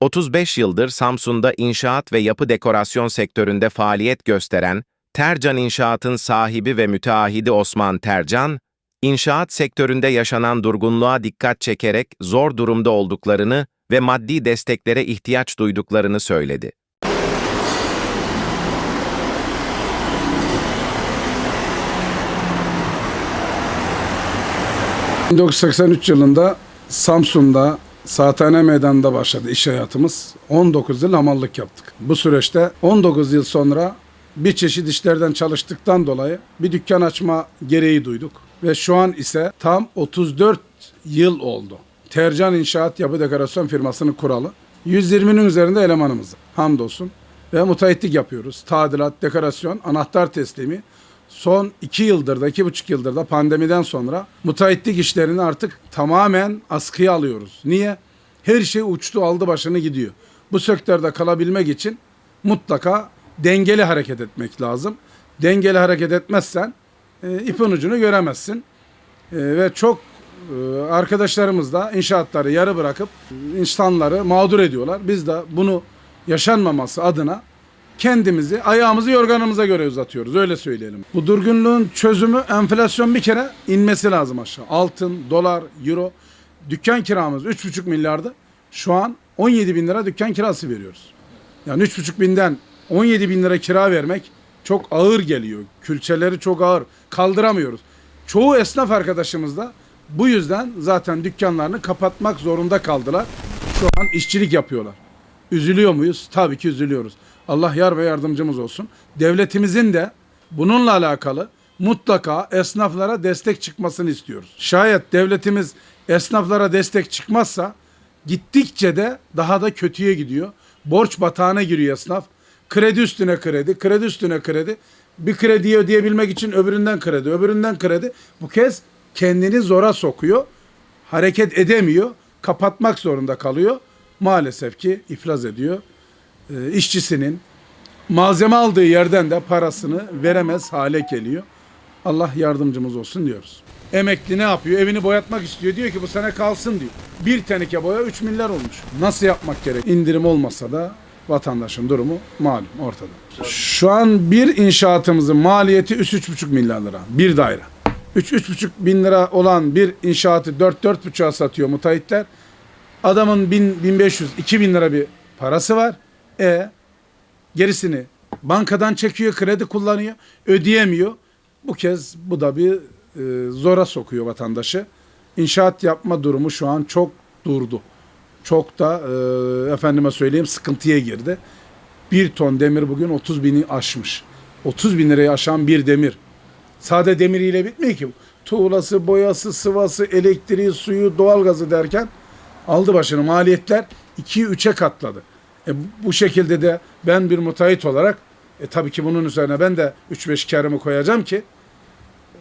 35 yıldır Samsun'da inşaat ve yapı dekorasyon sektöründe faaliyet gösteren Tercan İnşaat'ın sahibi ve müteahhidi Osman Tercan, inşaat sektöründe yaşanan durgunluğa dikkat çekerek zor durumda olduklarını ve maddi desteklere ihtiyaç duyduklarını söyledi. 1983 yılında Samsun'da Saathane Meydanı'nda başladı iş hayatımız. 19 yıl hamallık yaptık. Bu süreçte 19 yıl sonra bir çeşit işlerden çalıştıktan dolayı bir dükkan açma gereği duyduk. Ve şu an ise tam 34 yıl oldu. Tercan İnşaat Yapı Dekorasyon firmasını kuralı. 120'nin üzerinde elemanımız. Hamdolsun. Ve mutayitlik yapıyoruz. Tadilat, dekorasyon, anahtar teslimi. Son iki yıldır da, iki buçuk yıldır da pandemiden sonra mutayitlik işlerini artık tamamen askıya alıyoruz. Niye? Her şey uçtu aldı başını gidiyor. Bu sektörde kalabilmek için mutlaka dengeli hareket etmek lazım. Dengeli hareket etmezsen e, ipin ucunu göremezsin. E, ve çok e, arkadaşlarımız da inşaatları yarı bırakıp insanları mağdur ediyorlar. Biz de bunu yaşanmaması adına kendimizi ayağımızı yorganımıza göre uzatıyoruz öyle söyleyelim. Bu durgunluğun çözümü enflasyon bir kere inmesi lazım aşağı. Altın, dolar, euro. Dükkan kiramız 3,5 milyardı. Şu an 17 bin lira dükkan kirası veriyoruz. Yani 3,5 binden 17 bin lira kira vermek çok ağır geliyor. Külçeleri çok ağır. Kaldıramıyoruz. Çoğu esnaf arkadaşımız da bu yüzden zaten dükkanlarını kapatmak zorunda kaldılar. Şu an işçilik yapıyorlar. Üzülüyor muyuz? Tabii ki üzülüyoruz. Allah yar ve yardımcımız olsun. Devletimizin de bununla alakalı mutlaka esnaflara destek çıkmasını istiyoruz. Şayet devletimiz esnaflara destek çıkmazsa gittikçe de daha da kötüye gidiyor. Borç batağına giriyor esnaf. Kredi üstüne kredi, kredi üstüne kredi. Bir krediyi ödeyebilmek için öbüründen kredi, öbüründen kredi. Bu kez kendini zora sokuyor. Hareket edemiyor. Kapatmak zorunda kalıyor. Maalesef ki iflas ediyor e, işçisinin malzeme aldığı yerden de parasını veremez hale geliyor. Allah yardımcımız olsun diyoruz. Emekli ne yapıyor? Evini boyatmak istiyor. Diyor ki bu sene kalsın diyor. Bir teneke boya 3 milyar olmuş. Nasıl yapmak gerek? İndirim olmasa da vatandaşın durumu malum ortada. Şu an bir inşaatımızın maliyeti 3-3,5 milyar lira. Bir daire. 3-3,5 bin lira olan bir inşaatı 4-4,5'a satıyor müteahhitler. Adamın 1000, 1500, 2000 lira bir parası var. E gerisini bankadan çekiyor, kredi kullanıyor, ödeyemiyor. Bu kez bu da bir zora sokuyor vatandaşı. İnşaat yapma durumu şu an çok durdu. Çok da e, efendime söyleyeyim sıkıntıya girdi. Bir ton demir bugün 30 bini aşmış. 30 bin lirayı aşan bir demir. Sade demiriyle bitmiyor ki. Tuğlası, boyası, sıvası, elektriği, suyu, doğalgazı derken aldı başını maliyetler 2'ye 3'e katladı. E, bu şekilde de ben bir müteahhit olarak e, tabii ki bunun üzerine ben de 3-5 karımı koyacağım ki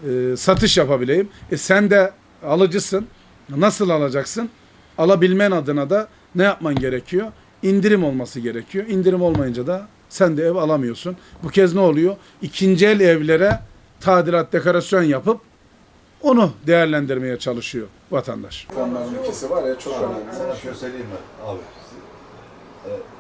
e, satış yapabileyim. E, sen de alıcısın. Nasıl alacaksın? Alabilmen adına da ne yapman gerekiyor? İndirim olması gerekiyor. İndirim olmayınca da sen de ev alamıyorsun. Bu kez ne oluyor? İkinci el evlere tadilat, dekorasyon yapıp onu değerlendirmeye çalışıyor vatandaş. Fonların ikisi var ya çok önemli. Sana şöyle söyleyeyim mi abi? Ee,